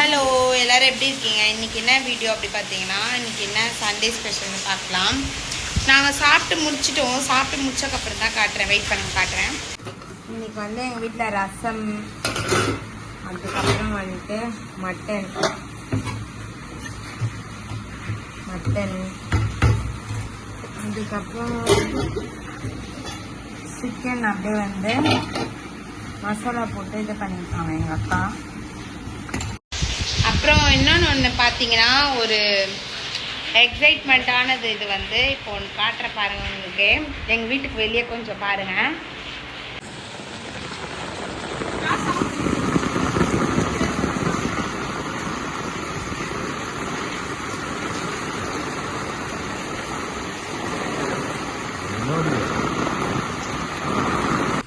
Hello எல்லோரும் எப்படி இருக்கீங்க? இன்னைக்கு என்ன வீடியோ அப்படி பார்த்தீங்கன்னா இன்றைக்கி என்ன சண்டே ஸ்பெஷல்னு பார்க்கலாம். நாங்கள் சாப்பிட்டு முடிச்சிட்டோம். சாப்பிட்டு முடிச்சக்கப்புறம் தான் காட்டுறேன். வெயிட் பண்ணி காட்டுறேன். இன்றைக்கி வந்து எங்கள் வீட்டில் ரசம் அதுக்கப்புறம் வந்துட்டு மட்டன். மட்டன். அதுக்கப்புறம் சிக்கன் அப்படியே வந்து மசாலா போட்டு இது பண்ணியிருக்காங்க எங்கள் அக்கா. அப்புறம் இன்னொன்று ஒன்று பார்த்தீங்கன்னா ஒரு எக்ஸைட்மெண்ட்டானது இது வந்து. இப்போ ஒன்று காட்டுற பாருங்க உங்களுக்கு. எங்கள் வீட்டுக்கு வெளியே கொஞ்சம் பாருங்க.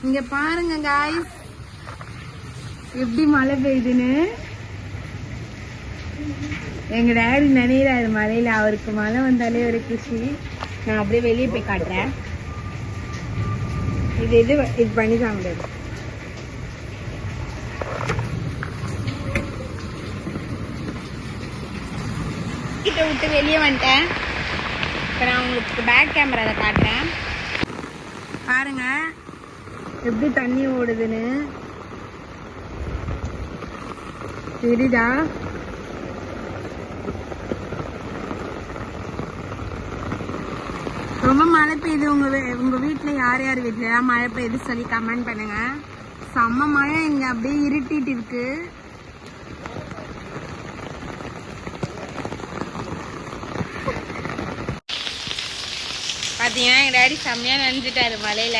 இங்க பாருங்க காய்ஸ் எப்படி மழை பெய்யுதுன்னு எங்க டேடி நினைறாரு மழையில அவருக்கு மழை வந்தாலே ஒரு குஷி. நான் அப்படியே வெளியே போய் காட்டுறேன். இது இது இது பண்ணி சாப்பிடுது கிட்ட விட்டு வெளியே வந்துட்டேன். இப்போ நான் உங்களுக்கு பேக் கேமராவில் காட்டுறேன். பாருங்க எப்படி தண்ணி ஓடுதுன்னு. தெரியுதா? மழை பெய்யுது உங்க வீ- உங்க வீட்டுல யார் யார் வீட்டுல மழை பெய்யுது சொல்லி கமெண்ட் பண்ணுங்க. செம்ம மழை இங்க அப்படியே இருட்டிட்டு இருக்கு. பாத்தீங்கன்னா எங்க டாடி செம்மையா நினைஞ்சிட்டாரு மழையில.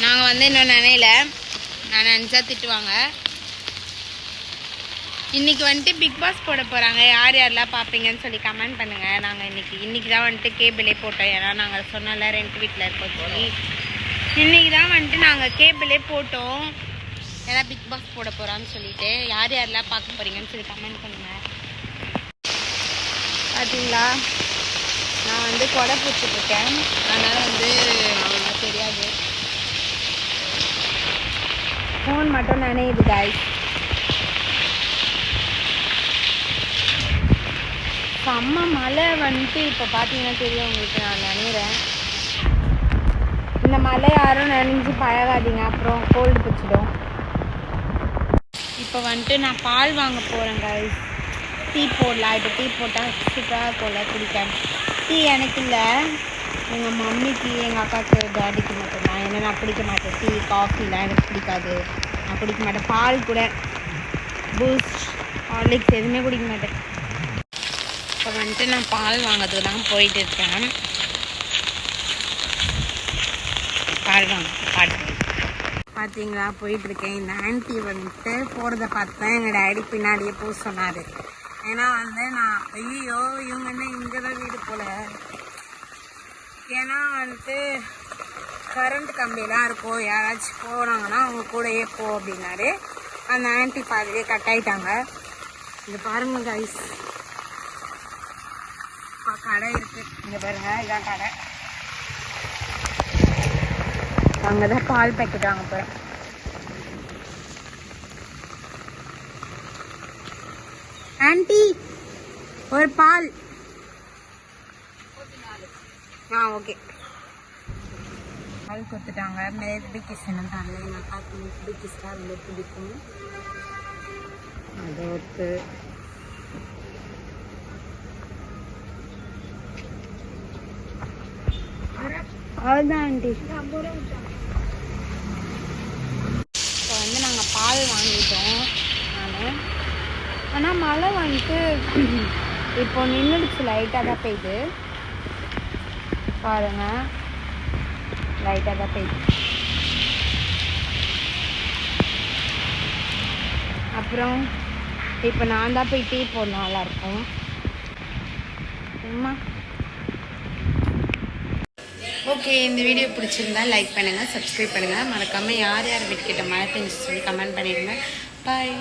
நாங்க வந்து இன்னும் நினைல நான் நினைச்சா திட்டுவாங்க. இன்னைக்கு வந்துட்டு பிக் பாஸ் போட போகிறாங்க யார் யாரெல்லாம் பார்ப்பீங்கன்னு சொல்லி கமெண்ட் பண்ணுங்க. நாங்கள் இன்னைக்கு இன்னைக்கு தான் வந்துட்டு கேபிளே போட்டோம். ஏன்னா நாங்கள் சொன்னல ரெண்ட் வீட்டில் இருக்கோம் சொல்லி. இன்னைக்கு தான் வந்துட்டு நாங்கள் கேபிளே போட்டோம். ஏன்னா பிக் பாஸ் போட போகிறான்னு சொல்லிட்டு யார் யாரெல்லாம் பார்க்க போறீங்கன்னு சொல்லி கமெண்ட் பண்ணுங்க. பார்த்தீங்களா நான் வந்து கொடை பிடிச்சிட்ருக்கேன் அதனால் வந்து அவ்வளோவா தெரியாது. ஃபோன் மட்டும் நினையுது காய்ஸ் செம்ம மழை வந்துட்டு இப்போ பார்த்தீங்கன்னா தெரியும் உங்களுக்கு நான் நினைக்கிறேன். இந்த மழை யாரும் நினைஞ்சு பழகாதீங்க அப்புறம் கோல்டு பிடிச்சிடும். இப்போ வந்துட்டு நான் பால் வாங்க போகிறேன் டீ போடலாம். இப்போ டீ போட்டால் சூப்பராக இருக்கும்ல குடிக்க. டீ எனக்கு இல்லை. எங்கள் மம்மிக்கு எங்கள் அக்காவுக்கு டேடிக்கு மட்டும்தான். ஏன்னா நான் பிடிக்க மாட்டேன். டீ காஃபிலாம் எனக்கு பிடிக்காது. நான் குடிக்க மாட்டேன். பால் கூட பூஸ்ட் ஹார்லிக்ஸ் எதுவுமே குடிக்க மாட்டேன். இப்போ வந்துட்டு நான் பால் வாங்கிறதுக்கு தான் போயிட்டு இருக்கேன். பால் வாங்க பாட்டு பார்த்தீங்களா போயிட்டுருக்கேன் இந்த ஆண்டி வந்துட்டு போகிறத பார்த்தேன். எங்கள் டேடி பின்னாடியே போக சொன்னார். ஏன்னா வந்து நான் ஐயோ இவங்க என்ன இங்கே தான் வீடு போல? ஏன்னா வந்துட்டு கரண்ட் கம்பியெல்லாம் இருக்கும். யாராச்சும் போனாங்கன்னா அவங்க கூடயே போ அப்படின்னாரு. அந்த ஆன்ட்டி பாதிலே கட் ஆயிட்டாங்க. இது பாருங்க கைஸ் கடை இருக்கு. இங்க பாருங்க இதான் கடை. அங்கே தான் பால் பேக்கெட் வாங்க போகிறேன் ஆன்ட்டி ஒரு பால். ஆ ஓகே பால் கொடுத்துட்டாங்க. மேபி கிசனும் தரல எங்கள் அக்காவுக்கு மேபி கிஸ்னா ரொம்ப பிடிக்கும். அது ஒத்து அவ்வளோதான் ஆண்டி இப்போ வந்து நாங்கள் பால் வாங்கிட்டோம் நான். ஆனால் மழை வந்துட்டு இப்போ நின்றுடுச்சு லைட்டாக தான் பெய்யுது. பாருங்க. லைட்டாக தான் பெய்யுது. அப்புறம் இப்போ நான் தான் போய் டீ போடணும் நல்லாயிருக்கும் அம்மா. ஓகே இந்த வீடியோ பிடிச்சிருந்தா லைக் பண்ணுங்கள் சப்ஸ்கிரைப் பண்ணுங்கள் மறக்காமல் யார் யார் வீட்டுக்கிட்ட மழை பெஞ்சு சொல்லி கமெண்ட் பண்ணிடுங்க. பாய்